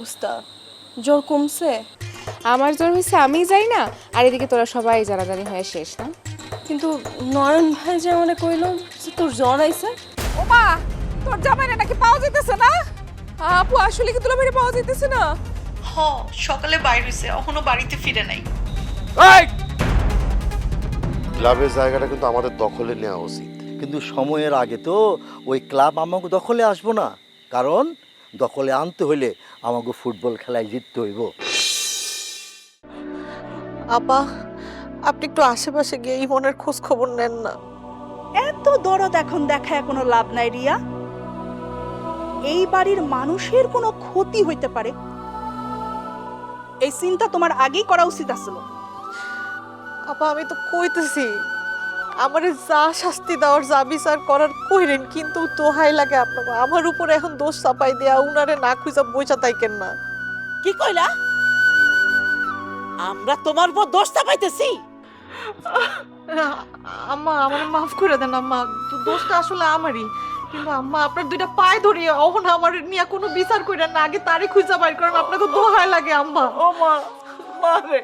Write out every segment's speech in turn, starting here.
অবস্থা। জ্বর কমছে? আমার জ্বর হয়েছে আমি যাই না। আর এদিকে তোরা সবাই জানাজানি হয়ে শেষ না? কিন্তু নয়ন ভাই যে আমাকে কইল যে তোর জ্বর আইছে। ওমা তোর জামাইরা নাকি পাওয়া যাইতেছে না? আপু আসলে কি তোলা মেরে পাওয়া যাইতেছে না? হ সকালে বাইর হইছে এখনও বাড়িতে ফিরে নাই। ক্লাবের জায়গাটা কিন্তু আমাদের দখলে নেওয়া উচিত। কিন্তু সময়ের আগে তো ওই ক্লাব আমাকে দখলে আসব না। কারণ দখলে আনতে হইলে আমাকে ফুটবল খেলায় জিততে হইব। আপা আপনি একটু আশেপাশে গিয়ে ইমনের খোঁজ খবর নেন না। এত দরদ এখন দেখায় কোনো লাভ নাই রিয়া। এই বাড়ির মানুষের কোনো ক্ষতি হইতে পারে? এই চিন্তা তোমার আগেই করা উচিত আসল আপা আমি তো কইতেছি আমারে যা শাস্তি দেওয়ার যা বিচার করার কইরেন কিন্তু দোহাই লাগে আপনাকে। আমার উপরে এখন দোষ চাপাই দেয়া উনারে না খুঁজা বইচা তাইকেন না। কি কইলা? আমরা তোমার উপর দোষ চাপাইতেছি। আম্মা আমার মাফ করে দেন আম্মা। দোষটা আসলে আমারই। কিন্তু আম্মা আপনার দুইটা পায়ে ধরিয়ে অহন আমার নিয়ে কোনো বিচার কইরেন না। আগে তারই খুঁজা বাইর করেন আপনাকে দোহাই লাগে আম্মা। ও মা। মারে।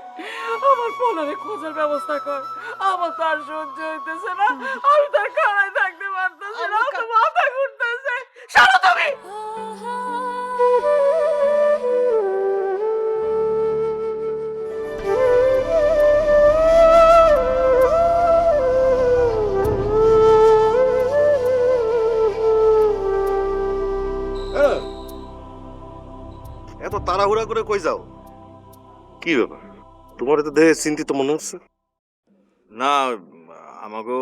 আমার পোলারে খোঁজার ব্যবস্থা কর। আমার তো আর সহ্য হইতেছে না। আমি তার খাড়ায় থাকতে পারতেছি না। তো মাথা ঘুরতেছে। সারা তুমি। এত তাড়াহুড়া করে কই যাও? কি ব্যাপার? তোমার তো দেহে চিন্তিত মনে হচ্ছে? না আমাগো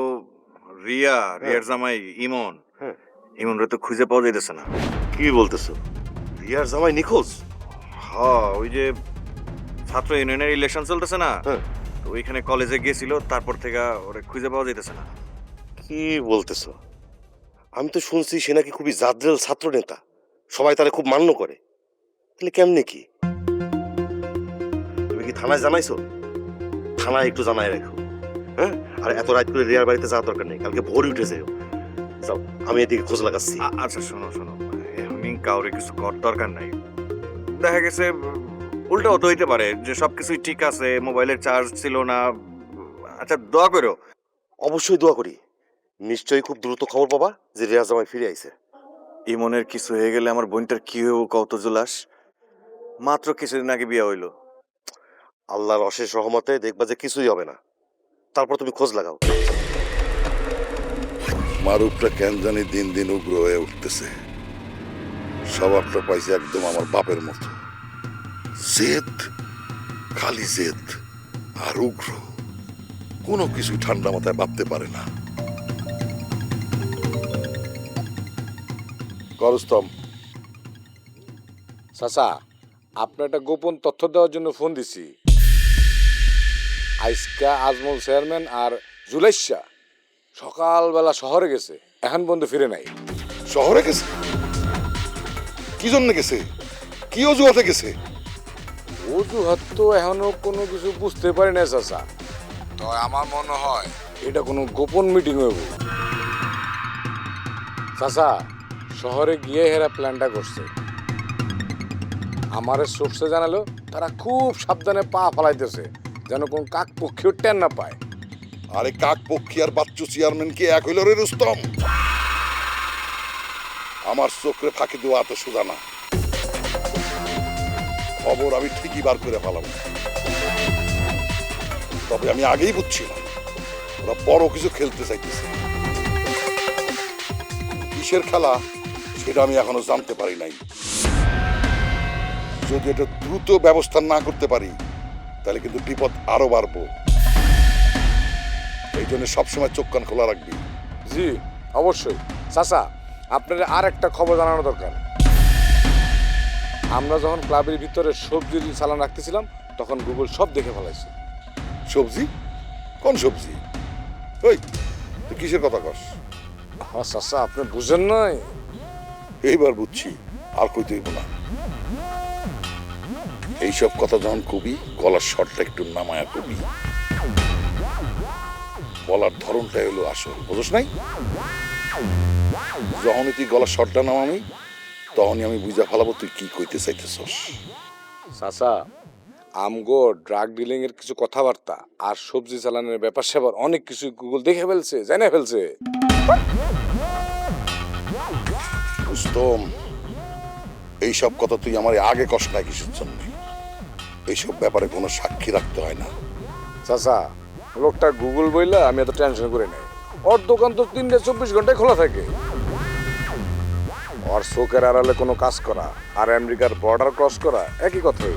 রিয়া রিয়ার জামাই ইমন। হ্যাঁ। ইমন তো খুঁজে পাওয়া যাইতেছে না। কি বলতেছো? রিয়ার জামাই নিখোঁজ? হ্যাঁ ওই যে ছাত্র ইউনিয়নের ইলেকশন চলতেছে না? হ্যাঁ। তো ওইখানে কলেজে গিয়েছিল তারপর থেকে ওরে খুঁজে পাওয়া যাইতেছে না। কি বলতেছো? আমি তো শুনছি সে নাকি খুবই জাদ্রেল ছাত্র নেতা। সবাই তারা খুব মান্য করে। তাহলে কেমনে কি? থানায় জানাইছো? থানায় একটু জানাই রাখো। হ্যাঁ? আর এত রাত করে রিয়ার বাড়িতে যাওয়ার দরকার নেই কালকে ভোরে উঠে যাও। যাও আমি এদিকে খোঁজ লাগাচ্ছি। আচ্ছা শোনো শোনো। এমনি কাউরে কিছু কর দরকার নাই। দেখা গেছে উল্টা হতে হইতে পারে যে সবকিছুই ঠিক আছে মোবাইলের চার্জ ছিল না। আচ্ছা দোয়া করো। অবশ্যই দোয়া করি। নিশ্চয়ই খুব দ্রুত খবর পাবা যে রিয়া জামাই ফিরে আইছে। ইমনের কিছু হয়ে গেলে আমার বোনটার কি হইব কত জুলাস? মাত্র কিছুদিন আগে বিয়ে হইল। আল্লাহর অশেষ রহমতে দেখবা যে কিছুই হবে না। তারপর তুমি খোঁজ লাগাও। মারুফটা কেন জানি দিন দিন উগ্র হয়ে উঠতেছে। স্বভাবটা পাইছে একদম আমার বাপের মতো। জেদ, খালি জেদ আর উগ্র। কোনো কিছু ঠান্ডা মাথায় ভাবতে পারে না। করস্তম চাচা আপনার একটা গোপন তথ্য দেওয়ার জন্য ফোন দিছি। আইসকা আজমল চেয়ারম্যান আর জুলাইশা সকালবেলা শহরে গেছে এখন পর্যন্ত ফিরে নাই। শহরে গেছে? কি জন্য গেছে? কি অজুহাতে গেছে? অজুহাত তো এখনও কোনো কিছু বুঝতে পারি না চাচা। তো আমার মনে হয় এটা কোনো গোপন মিটিং হইব। চাচা শহরে গিয়ে হেরা প্ল্যানটা করছে। আমারে সোর্সে জানালো, তারা খুব সাবধানে পা ফেলাইতেছে, যেন কোন কাক পক্ষীও টেন না পায়। আরে কাক পক্ষী আর বাচ্চু চেয়ারম্যান কি এক হইল রে রুস্তম? আমার চোখরে ফাঁকি দেওয়া এত সোজা না। খবর আমি ঠিকই বার করে ফেলাম তবে আমি আগেই বুঝছিলাম, ওরা বড় কিছু খেলতে চাইতেছে। কিসের খেলা, সেটা আমি এখনও জানতে পারি নাই। যদি এটা দ্রুত ব্যবস্থা না করতে পারি তাহলে কিন্তু বিপদ আরও বাড়বো। এই জন্য সবসময় চোখ কান খোলা রাখবি। জি অবশ্যই। চাচা আপনার আর একটা খবর জানানো দরকার। আমরা যখন ক্লাবের ভিতরে সবজির চালান রাখতেছিলাম তখন গুগল সব দেখে ফেলাইছে। সবজি? কোন সবজি? ওই তুই কিসের কথা কস? আমার চাচা আপনি বুঝেন নাই? এইবার বুঝছি আর কই তুইব না। এইসব কথা যখন কবি গলার স্বরটা একটু নামায়া কবি। বলার ধরনটাই হলো আসল বুঝস নাই? যখনই তুই গলার স্বরটা নামামি তখনই আমি বুঝা ফেলাবো তুই কি কইতে চাইতেছস। চাচা আমগো ড্রাগ ডিলিং এর কিছু কথাবার্তা আর সবজি চালানোর ব্যাপার স্যাপার অনেক কিছু গুগল দেখে ফেলছে জানে ফেলছে। এইসব কথা তুই আমার আগে কষ্ট নাই কিসের জন্য। এইসব ব্যাপারে কোনো সাক্ষী রাখতে হয় না। চাচা লোকটা গুগল বইলা আমি এত টেনশন করে নেই। ওর দোকান তো তিনটে চব্বিশ ঘন্টায় খোলা থাকে। ওর চোখের আড়ালে কোনো কাজ করা আর আমেরিকার বর্ডার ক্রস করা একই কথাই।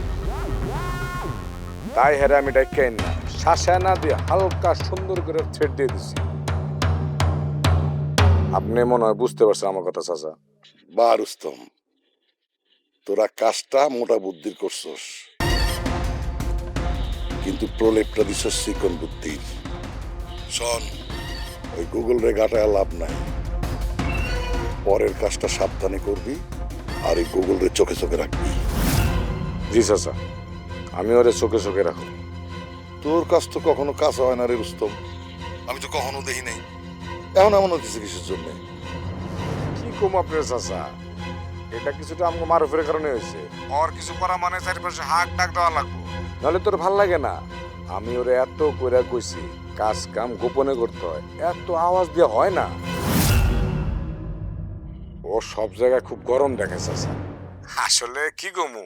তাই হেরে আমি ডাইকেন না। শ্বাসে না দিয়ে হালকা সুন্দর করে থ্রেড দিয়ে দিছি। আপনি মনে হয় বুঝতে পারছেন আমার কথা চাচা। বা রুস্তম তোরা কাজটা মোটা বুদ্ধির করছস। কিন্তু প্রলেপটা দিছস চিকন বুদ্ধির শোন ওই গুগল রে গাটায় লাভ নাই। পরের কাজটা সাবধানে করবি আর এই গুগল রে চোখে চোখে রাখবি। জি চাচা আমি ওরে চোখে চোখে রাখো তোর কাজ তো কখনো কাজ হয় না রে রুস্তম। আমি তো কখনো দেখি নাই। এমন এমন হচ্ছে কিসের জন্য? কি কম আপনার চাচা? এটা কিছুটা আমাকে মারুফের কারণে হয়েছে। ওর কিছু করা মানে চারিপাশে হাক ডাক দেওয়া লাগবো। নাহলে তোর ভালো লাগে না। আমি ওরে এত করে কইছি কাজ কাম গোপনে করতে হয় এত আওয়াজ দিয়ে হয় না। ও সব জায়গায় খুব গরম দেখে চাচা আসলে কি গমু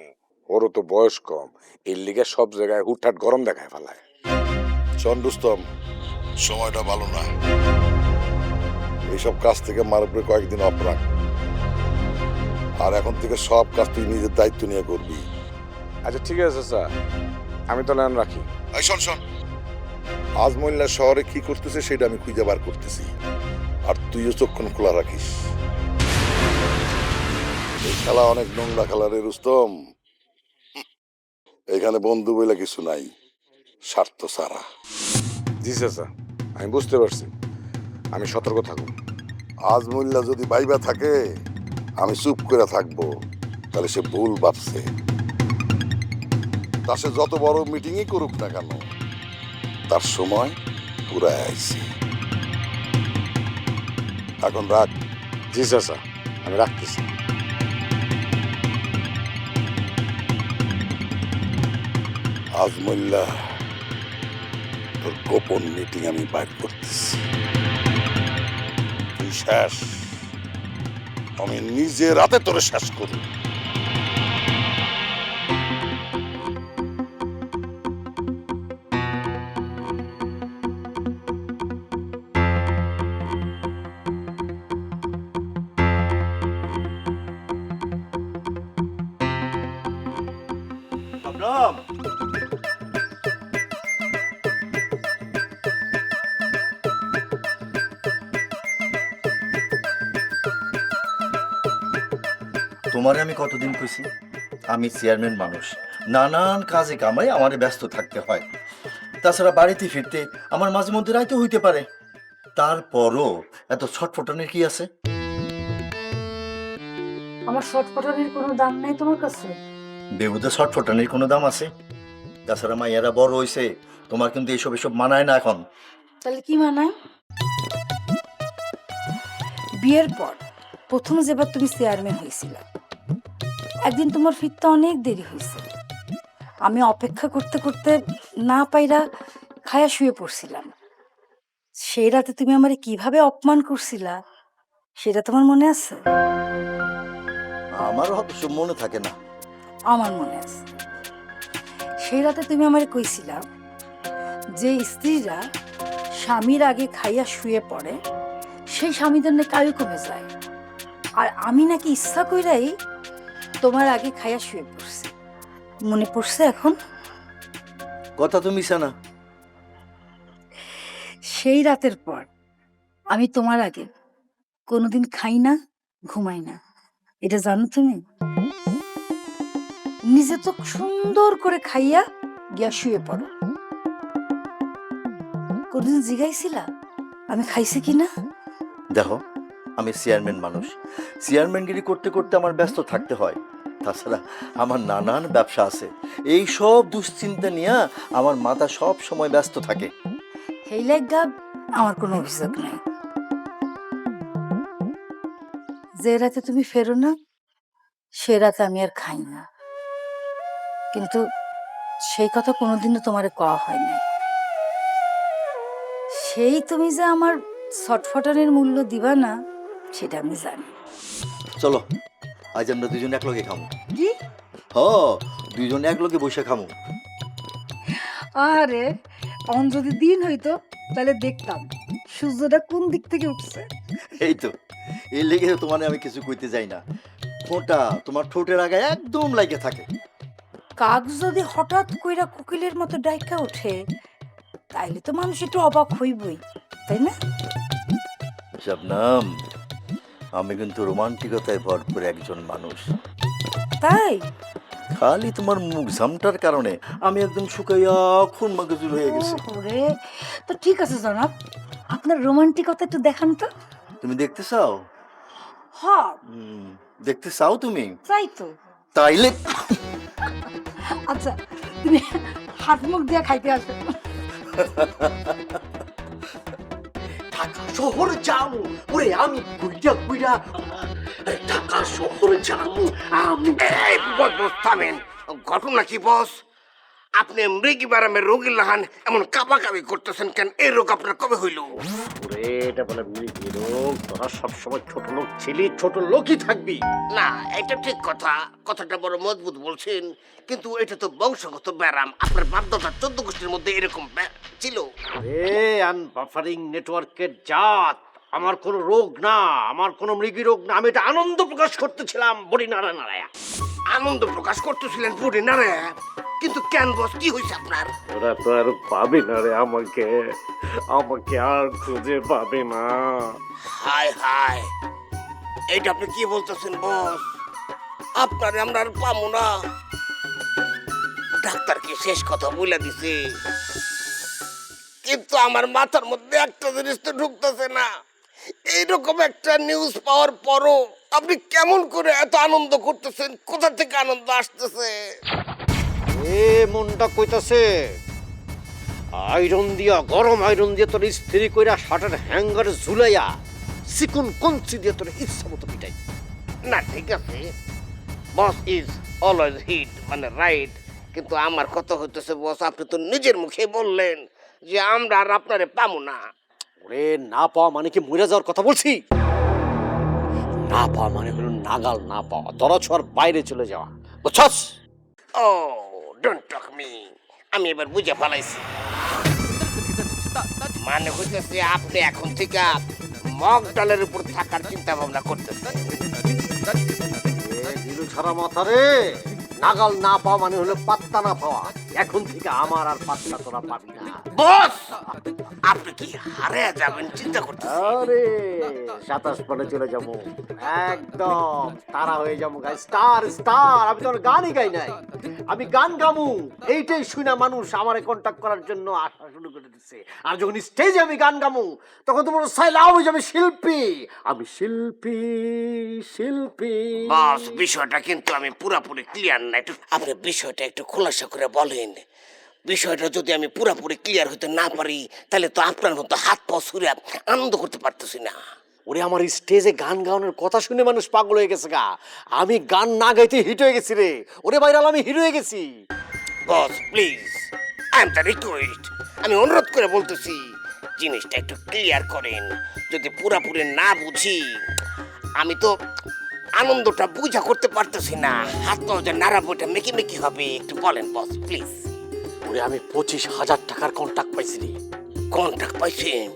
ওরও তো বয়স কম এর লিগে সব জায়গায় হুটহাট গরম দেখায় ফেলায়। শোন রুস্তম সময়টা ভালো না। এইসব কাজ থেকে মারবে কয়েকদিন অফ রাখ। আর এখন থেকে সব কাজ তুই নিজের দায়িত্ব নিয়ে করবি। আচ্ছা ঠিক আছে চাচা আমি তো লাইন রাখি। এই শোন শোন। আজমল্লা শহরে কি করতেছে সেটা আমি খুঁজে বার করতেছি। আর তুইও চক্ষণ খোলা রাখিস। এই খেলা অনেক নোংরা খেলা রে রুস্তম। এখানে বন্ধু বলে কিছু নাই। স্বার্থ সারা জি চাচা আমি বুঝতে পারছি। আমি সতর্ক থাকুন। আজমুল্লা যদি বাইবা থাকে আমি চুপ করে থাকব। তাহলে সে ভুল ভাবছে। তা সে যত বড় মিটিংই করুক না কেন তার সময় পুরা আইছে এখন রাখ। জি চাচা আমি রাখতেছি। আজমুল্লা তোর গোপন মিটিং আমি বাইর করতেছি। তুই শেষ। আমি নিজে রাতে তোরে শেষ করব। তোমারে আমি কতদিন কইছি? আমি চেয়ারম্যান মানুষ। নানান কাজে কামাই আমারে ব্যস্ত থাকতে হয়। তাছাড়া বাড়িতে ফিরতে আমার মাঝে মধ্যে রাইতে হইতে পারে। তারপরও এত ছটফটানির কি আছে? আমার শর্টফটানির কোনো দাম নাই তোমার কাছে? বেহুদা ছটফটানির কোনো দাম আছে? তাছাড়া মাইয়ারা বড় হইছে তোমার কিন্তু এইসব এসব মানায় না এখন। তাহলে কি মানায়? বিয়ের পর প্রথম যেবার তুমি চেয়ারম্যান হয়েছিল একদিন তোমার ফিরতে অনেক দেরি হয়েছে। আমি অপেক্ষা করতে করতে না পাইরা খায়া শুয়ে পড়ছিলাম। সেই রাতে তুমি আমারে কীভাবে অপমান করছিলা সেটা তোমার মনে আছে? আমারও অবশ্য মনে থাকে না। আমার মনে আছে। সেই রাতে তুমি আমারে কইছিলা যে স্ত্রীরা স্বামীর আগে খাইয়া শুয়ে পড়ে সেই স্বামীদের নাকি আয়ু কমে যায়। আর আমি নাকি ইচ্ছা কইরাই তোমার আগে খাইয়া শুয়ে পড়ছি। মনে পড়ছে এখন? কথা তো মিশা না। সেই রাতের পর আমি তোমার আগে কোনোদিন খাই না ঘুমাই না। এটা জানো তুমি? নিজে তো সুন্দর করে খাইয়া গিয়া শুয়ে পড়ো। কোনদিন জিগাইছিলা আমি খাইছি কিনা? দেখো আমি চেয়ারম্যান মানুষ। চেয়ারম্যানগিরি করতে করতে আমার ব্যস্ত থাকতে হয়। তাছাড়া আমার নানান ব্যবসা আছে। এই সব দুশ্চিন্তা নিয়ে আমার মাথা সব সময় ব্যস্ত থাকে। লেগা আমার কোনো অভিযোগ নাই। যে রাতে তুমি ফেরো না, সে রাতে আমি আর খাই না। কিন্তু সেই কথা কোনোদিনও তোমারে কওয়া হয় নাই। সেই তুমি যে আমার ছটফটানের মূল্য দিবা না সেটা আমি জানি। চলো আজ আমরা দুজন একলগে খামো কি হ দুজন একলগে বসে খামো। আরে অন যদি দিন হইতো তাহলে দেখতাম সূর্যটা কোন দিক থেকে উঠছে। এই তো এই লেগে তোমার আমি কিছু কইতে যাই না। ফোঁটা তোমার ঠোঁটের আগে একদম লাগে থাকে। কাক যদি হঠাৎ কইরা কোকিলের মতো ডাইকা ওঠে তাইলে তো মানুষ একটু অবাক হইবই তাই না? শবনম আমি কিন্তু রোমান্টিকতায় ভরপুর একজন মানুষ। তাই? খালি তোমার মুখ ঝামটার কারণে আমি একদম শুকাইয়া খুন মাগজুর হয়ে গেছি। ওরে তো ঠিক আছে জনাব আপনার রোমান্টিকতা একটু দেখান তো। তুমি দেখতে চাও? হ। হুম, দেখতে চাও তুমি? তাই তো। তাইলে আচ্ছা তুমি হাত মুখ দিয়ে খাইতে আসবে। শহর যাব ওরে আমি কুইটা কুইটা ঢাকা শহর যাব আমি এই ঘটনা কি বস? আপনি মৃগী বারামের রোগী লাহান এমন কাবাকাবি করতেছেন কেন? এই রোগ আপনার কবে হইল? ওরে এটা বলে মৃগী রোগ। তোরা সবসময় ছোট লোক ছিলি ছোট লোকই থাকবি। না এটা ঠিক কথা। কথাটা বড় মজবুত বলছেন। কিন্তু এটা তো বংশগত ব্যারাম। আপনার বাপদাদা চোদ্দ গোষ্ঠীর মধ্যে এরকম ছিল। এ আন বাফারিং নেটওয়ার্কের জাত। আমার কোনো রোগ না আমার কোনো মৃগী রোগ না। আমি এটা আনন্দ প্রকাশ করতেছিলাম বড়ি নাড়া নাড়ায়া আনন্দ প্রকাশ করতেছিলেন বুড়ি না রে কিন্তু কেন বস কি হয়েছে আপনার? ওরা তো আর পাবে না রে আমাকে। আমাকে আর খুঁজে পাবে না। হায় হায় এইটা আপনি কি বলতেছেন বস? আপনার আমরা আর পাবো না। ডাক্তার কি শেষ কথা বলে দিছে? কিন্তু আমার মাথার মধ্যে একটা জিনিস তো ঢুকতেছে না। এইরকম একটা নিউজ পাওয়ার পরও আপনি কেমন করে এত আনন্দ করতেছেন? কোথা থেকে আনন্দ আসতেছে? এ মনটা কইতাছে আয়রন দিয়া গরম আয়রন দিয়ে তোর স্ত্রী কইরা শার্টের হ্যাঙ্গার ঝুলাইয়া চিকন কঞ্চি দিয়ে তোর ইচ্ছা মতো পিটাই না ঠিক আছে। বস ইজ অলওয়েজ হিট মানে রাইট কিন্তু আমার কথা হইতেছে বস আপনি তো নিজের মুখে বললেন যে আমরা আর আপনারে পাবো না। ওরে না পাওয়া মানে কি মরে যাওয়ার কথা বলছি? না পাওয়া মানে হলো নাগাল না পাওয়া দরা ছোঁয়ার বাইরে চলে যাওয়া। বুঝছস? ও ডোন্ট টক মি আমি এবার বুঝে ফেলাইছি। মানে হইতেছে আপনি এখন থেকে মগ ডালের উপর থাকার চিন্তা ভাবনা করতেছেন ছাড়া মাথা রে। নাগাল না পাওয়া মানে হলো পাত্তা না পাওয়া। এখন থেকে আমার আর পাত্তা তোরা পাবি না। বস! আপনি কি হারে যাবেন? চিন্তা করতেছেন আরে সাতাশ পরে চলে যাব। একদম তারা হয়ে যাব গাই স্টার স্টার আমি তো আর গানই গাই নাই। আমি গান গামু। এইটাই শুনা মানুষ আমারে কন্টাক্ট করার জন্য আসা শুরু করে দিচ্ছে আর যখন স্টেজে আমি গান গামু তখন তোমার সাইলাও হয়ে যাবে শিল্পী। আমি শিল্পী শিল্পী। বস বিষয়টা কিন্তু আমি পুরাপুরি ক্লিয়ার না। একটু আপনি বিষয়টা একটু খোলাসা করে বলেন। বিষয়টা যদি আমি পুরাপুরি ক্লিয়ার হতে না পারি তাহলে তো আপনার মতো হাত পা ছুড়ে আনন্দ করতে পারতেছি না। ওরে আমার স্টেজে গান গাওয়ানোর কথা শুনে মানুষ পাগল হয়ে গেছে গা। আমি গান না গাইতে হিট হয়ে গেছি রে। ওরে বাইরাল আমি হিট হয়ে গেছি। Boss please I am the request আমি অনুরোধ করে বলতেছি জিনিসটা একটু ক্লিয়ার করেন। যদি পুরাপুরি না বুঝি আমি তো আনন্দটা বুঝা করতে পারতেছি না। হাত পা যে নাড়াবো এটা মেকি মেকি হবে। একটু বলেন বস প্লিজ ওরে আমি পঁচিশ হাজার টাকার কন্ট্রাক্ট পাইছি রে কন্ট্রাক্ট পাইছেন?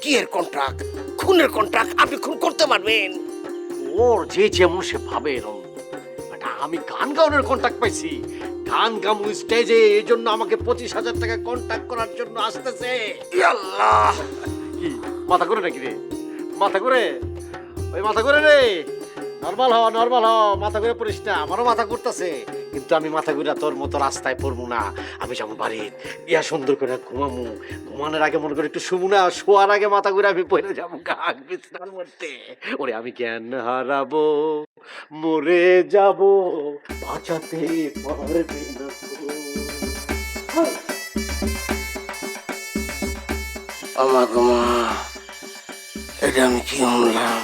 কি এর কন্ট্রাক্ট খুনের কন্ট্রাক্ট আপনি খুন করতে পারবেন। ওর যে যেমন সে ভাবে এরম। But আমি গান গাওয়ানোর কন্ট্যাক্ট পাইছি। গান গামু স্টেজে এই জন্য আমাকে পঁচিশ হাজার টাকা কন্ট্যাক্ট করার জন্য আসতেছে। আল্লাহ কি মাথা করে নাকি রে? মাথা করে ওই মাথা করে রে! নর্মাল হ নর্মাল হ, মাথা ঘুরে পড়িস না, আমারও মাথা করতেছে কিন্তু আমি মাথা ঘুরা তোর মতো রাস্তায় পড়ব না। আমি যাব বাড়ির ইয়া সুন্দর করে ঘুমামু। ঘুমানোর আগে মনে করে একটু শুবো না, শোয়ার আগে মাথা ঘুরে আমি পড়ে যাব বিছনার মধ্যে। ওরে আমি জ্ঞান হারাবো, মরে যাব, বাঁচাতে পারবে না আমার মা, এটা আমি কি শুনলাম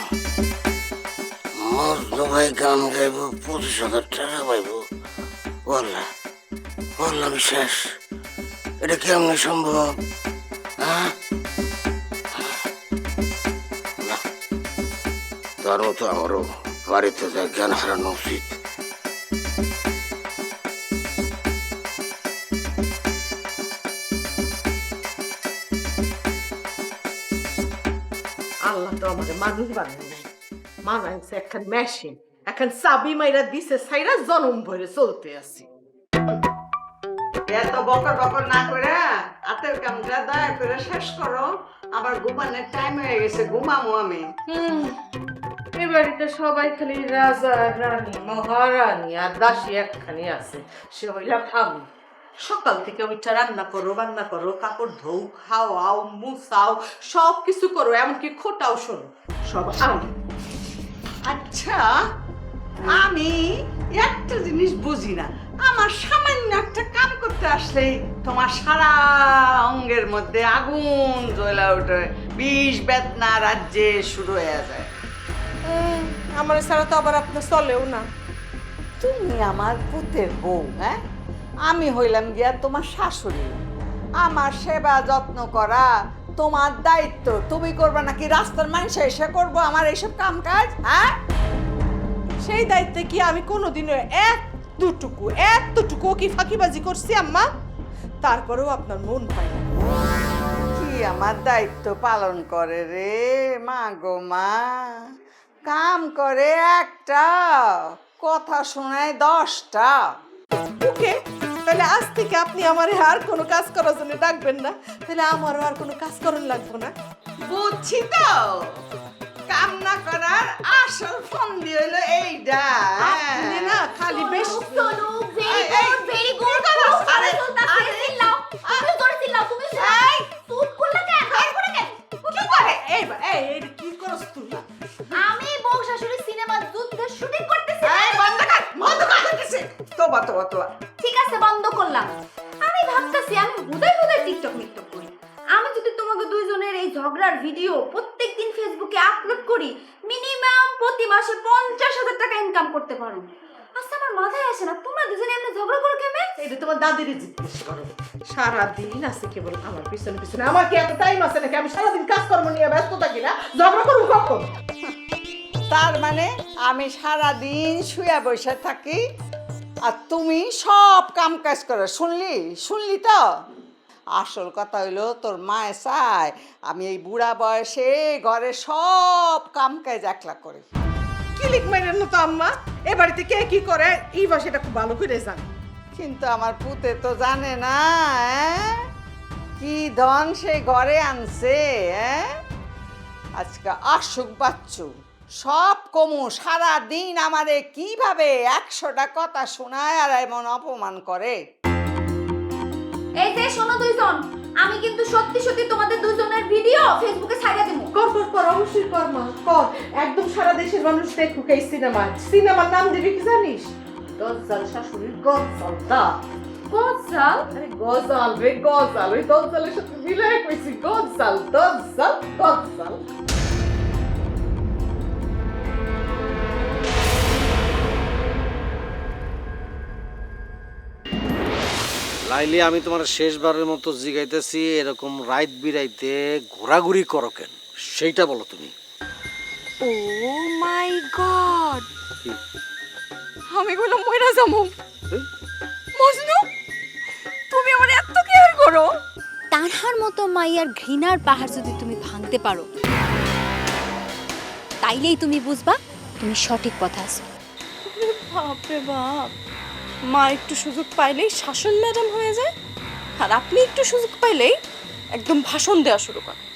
মজনু ভাই গান গাইব, পঁচিশ হাজার টাকা পাইব। বললা বললাম শেষ এটা কেমন সম্ভব? হ্যাঁ? তার মতো আমারও বাড়িতে যা জ্ঞান হারানো উচিত। আল্লাহ তো আমাদের মানুষ বানায় মানাইছে এখন মেশিন এখন চাবি মাইরা দিছে সাইরা জনম ভরে চলতে আছি। এত বকর বকর না করে হাতের কামটা দয়া করে শেষ করো। আবার ঘুমানোর টাইম হয়ে গেছে ঘুমামো আমি। এই বাড়িতে সবাই খালি রাজা রানী মহারানী আর দাসী একখানি আছে। সে হইলাম আমি। সকাল থেকে ওইটা রান্না করো রান্না করো কাপড় ধৌ খাওয়াও মুছাও সব কিছু করো এমনকি খোটাও শোনো। সব আমি। আচ্ছা আমি একটা জিনিস বুঝি না। আমার সামান্য একটা কাম করতে আসলেই তোমার সারা অঙ্গের মধ্যে আগুন জ্বলা ওঠে। বিষ বেদনা রাজ্যে শুরু হয়ে যায়। আমার ছাড়া তো আবার আপনার চলেও না। তুমি আমার পুতের বউ হ্যাঁ? আমি হইলাম গিয়া তোমার শাশুড়ি। আমার সেবা যত্ন করা তোমার দায়িত্ব। তুমি করবে নাকি রাস্তার মানুষ এসে করব আমার এইসব কাম কাজ হ্যাঁ? সেই দায়িত্বে কি আমি কোনোদিনও এতটুকু এতটুকু কি ফাঁকিবাজি করছি আম্মা? তারপরেও আপনার মন হয় না। কি আমার দায়িত্ব পালন করে রে মা গো মা? কাম করে একটা কথা শোনায় দশটা। ওকে। তাহলে আজ থেকে আপনি আমার আর কোনো কাজ করার জন্য ডাকবেন না। তাহলে আমারও আর কোনো কাজ করার লাগবো না। বুঝছি তো? কাম না করার আসল ফন্দি হইল হলো এইটা আপনি না খালি বেশ এই, এই, কি করস? আরে, আরে, কি তোবা, তোবা, তোবা। ঠিক আছে বন্ধ করলাম। আমি ভাবতেছি আমি হুদাই হুদাই টিকটক মিকটক করি। আমি যদি তোমাকে দুইজনের এই ঝগড়ার ভিডিও প্রত্যেকদিন ফেসবুকে আপলোড করি মিনিমাম প্রতি মাসে পঞ্চাশ হাজার টাকা ইনকাম করতে পারো। আচ্ছা আমার মাথায় আসে না তোমরা দুজনে এমনি ঝগড়া করো কেমনে এটা তোমার দাদির জিজ্ঞেস করো। সারাদিন আছে কেবল আমার পিছনে পিছনে। আমার কি এত টাইম আছে নাকি? আমি সারাদিন কাজকর্ম নিয়ে ব্যস্ত থাকি না। ঝগড়া করব কখন? তার মানে আমি সারা দিন শুয়ে বসে থাকি আর তুমি সব কাম কাজ করো শুনলি? শুনলি তো? আসল কথা হইল তোর মায়ে চায় আমি এই বুড়া বয়সে ঘরে সব কাম কাজ একলা করি। কিলিক মাইরেন না তো আম্মা? এ বাড়িতে কে কি করে? এই বা সেটা খুব ভালো করে জানে। কিন্তু আমার পুতে তো জানে না অ্যাঁ? কি ধন সে ঘরে আনছে? আজকে আসুক বাচ্চু। সব কমু সারা দিন আমারে কীভাবে একশোটা কথা শোনায় আর এমন অপমান করে? এই যে শোনো দুইজন আমি কিন্তু সত্যি সত্যি তোমাদের দুইজনের ভিডিও ফেসবুকে ছাইড়া দিব কর কর কর অবশ্যই কর মা কর। একদম সারা দেশের মানুষ দেখুক এই সিনেমা। সিনেমার নাম দিবি কি জানিস? গজাল শাশুড়ির গজাল দা। গজাল? আরে গজাল রে গজাল। ওই গজালের সাথে মিলাই কইছি গজাল গজাল গজাল। লাইলি আমি তোমার শেষবারের মতো জিগাইতেছি এরকম রাইত বিরাইতে ঘোরাঘুরি করো কেন? সেইটা বলো তুমি। Oh my god! আমি বললাম মইরা যাব। মজনু তুমি আমার এত কেয়ার করো। তার রেহার মতো মাইয়ার ঘৃণার পাহাড় যদি তুমি ভাঙতে পারো তাইলেই তুমি বুঝবা তুমি সঠিক পথে আছো। বাপরে বাপ! মা একটু সুযোগ পাইলেই শাসন ম্যাডাম হয়ে যায়। আর আপনি একটু সুযোগ পাইলেই একদম ভাষণ দেওয়া শুরু করেন।